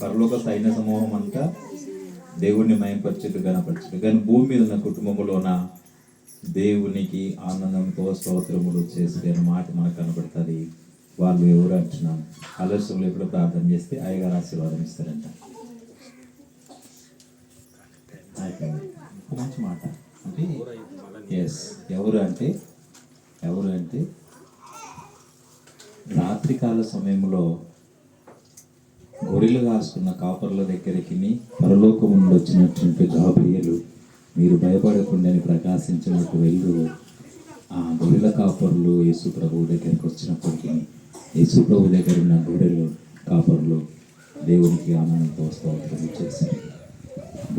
పరలోక సైన్య సమూహం అంతా దేవుణ్ణి మయంపరచుడు గణపరచుడు కానీ భూమి మీద ఉన్న కుటుంబంలోన దేవునికి ఆనందంతో స్తోత్రములు చేసే మాట మనకు కనపడుతుంది వాళ్ళు ఎవరు అంటున్నాను ఆలస్యంలో ఎప్పుడు ప్రార్థన చేస్తే అయ్యగారు ఆశీర్వాదం ఇస్తారంట. మంచి మాట. అంటే ఎస్ ఎవరు అంటే ఎవరు అంటే రాత్రికాల సమయంలో గొర్రెలు రాసుకున్న కాపర్ల దగ్గరికి పరలోకముందు నుండి వచ్చినటువంటి గాబ్రియలు. మీరు భయపడకుండాని ప్రకాశించినట్టు వెళ్ళు ఆ గొర్రెల కాపర్లు యేసు ప్రభువు దగ్గరికి వచ్చినప్పటికీ యేసు ప్రభు దగ్గర ఉన్న గొర్రెలు కాపర్లు దేవునికి ఆనందంతో స్తోత్రం చేశారు.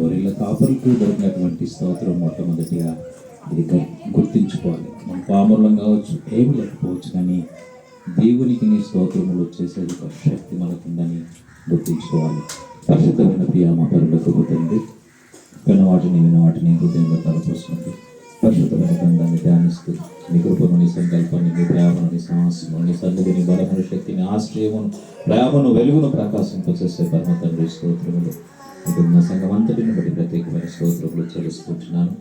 గొర్రెల కాపర్లకు దొరికినటువంటి స్తోత్రం మొట్టమొదటిగా ఇది గుర్తుంచుకోవాలి గుర్తించుకోవాలి. మన పాములం కావచ్చు ఏమి లేకపోవచ్చు కానీ దేవునికి నీ స్తోత్రములు చేసేది ఒక శక్తి మనకుందని గుర్తించుకోవాలి పరిశుద్ధమైన ప్రియామ పరులకు తండ్రి వినవాటిని వినవాటిని విన్న వాటిని హృదయంలో తలపోసుకుంటూ పరిశుద్ధమైన గ్రంథాన్ని ధ్యానిస్తూ నీ కృపను నీ సంకల్పాన్ని నీ ప్రేమను నీ సాహసము నీ సన్నిధిని బలమును శక్తిని ఆశ్రయమును ప్రేమను వెలుగును ప్రకాశింపచేసే పరమ తండ్రి స్తోత్రములు. ఇప్పుడున్న సంఘం అంతటిని బట్టి ప్రత్యేకమైన స్తోత్రములు చెల్లిస్తున్నాను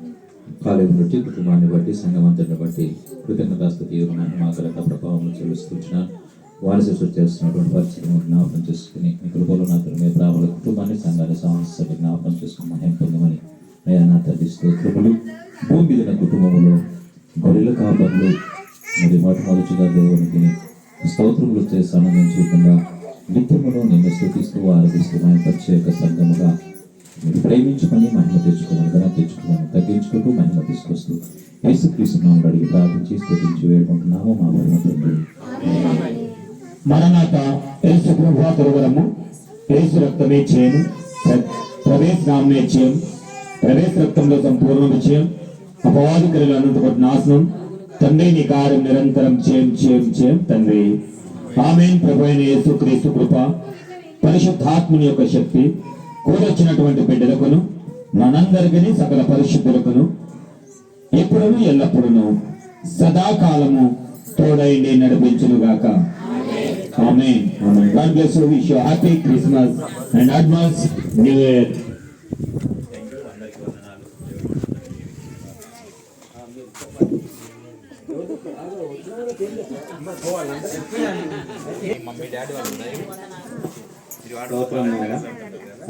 కాలేజీ బట్టి కుటుంబాన్ని బట్టి సంఘం అంతటిని బట్టి కృతజ్ఞతాస్థుతి మాకలక ప్రభావం చెల్లిస్తుంటున్నాను. వారసత్వం చేస్తున్నటువంటి పరిస్థితిని జ్ఞాపకం చేసుకుని మీ కృపలో నా తన మీ రావాల కుటుంబాన్ని సంఘాన్ని సమస్యలు జ్ఞాపకం చేసుకుని మహిం పొందమని అయ్యా నా తల్లి స్తోత్రములు. భూమి మీద ఉన్న కుటుంబములో గొర్రెల కాపర్లు మరి మొట్టమొదటిగా దేవునికి స్తోత్రములు చేసి ఆనందించకుండా నిత్యములో నిన్ను స్థుతిస్తూ ఆరాధిస్తూ మన ప్రత్యేక సంఘముగా మీరు ప్రేమించుకొని మహిమ తెచ్చుకోవాలి తీసుకొస్తూ యేసుక్రీస్తు నామములో అడిగి ప్రార్థించి స్థుతించి వేడుకుంటున్నాము. మా మహిమ తండ్రి. మరణాత యేసు ప్రభా తిరువరము యేసు రక్తమే చేయను. ప్రవేశ నామే చేయం ప్రవేశ రక్తంలో సంపూర్ణ విజయం అపవాది అపవాదికరులు అనంతపటి నాశనం తండ్రి నీ కార్యం నిరంతరం చేయం చేయం చేయం తండ్రి. ఆమెన్. ప్రభు అయిన యేసు క్రీస్తు కృప పరిశుద్ధాత్ముని యొక్క శక్తి కూడొచ్చినటువంటి బిడ్డలకును మనందరికీ సకల పరిశుద్ధులకును ఎప్పుడును ఎల్లప్పుడూ సదాకాలము తోడైండి నడిపించునుగాక Amen. Amen. God bless you. Wish you a happy Christmas and advance New Year.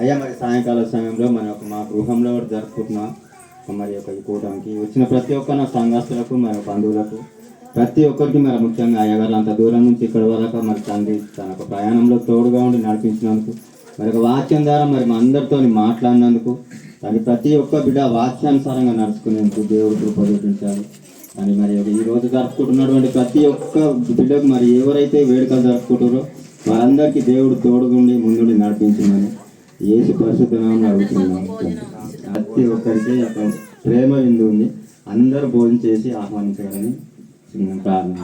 అయ్యా మరి సాయంకాల సమయంలో మన యొక్క మా గృహంలో జరుపుకుంటున్నాం మరి యొక్క ఈ కూటమికి వచ్చిన ప్రతి ఒక్క నా సంఘస్థులకు మరి బంధువులకు ప్రతి ఒక్కరికి మరి ముఖ్యంగా అయ్యగారు అంత దూరం నుంచి ఇక్కడ వరకు మరి తండ్రి తన ఒక ప్రయాణంలో తోడుగా ఉండి నడిపించినందుకు మరి ఒక వాక్యం ద్వారా మరి మా అందరితో మాట్లాడినందుకు అది ప్రతి ఒక్క బిడ్డ వాక్యానుసారంగా నడుచుకునేందుకు దేవుడు కృప అని మరి ఈ రోజు జరుపుకుంటున్నటువంటి ప్రతి ఒక్క బిడ్డకు మరి ఎవరైతే వేడుకలు జరుపుకుంటారో వారందరికీ దేవుడు తోడుగుండి ముందుండి నడిపించిందని ఏసు పరిశుద్ధనామని అడుగుతున్నాం ప్రతి ఒక్కరికి ఒక ప్రేమ విందు ఉంది అందరూ భోజనం చేసి ఆహ్వానించాలని చిన్న ప్రార్థన.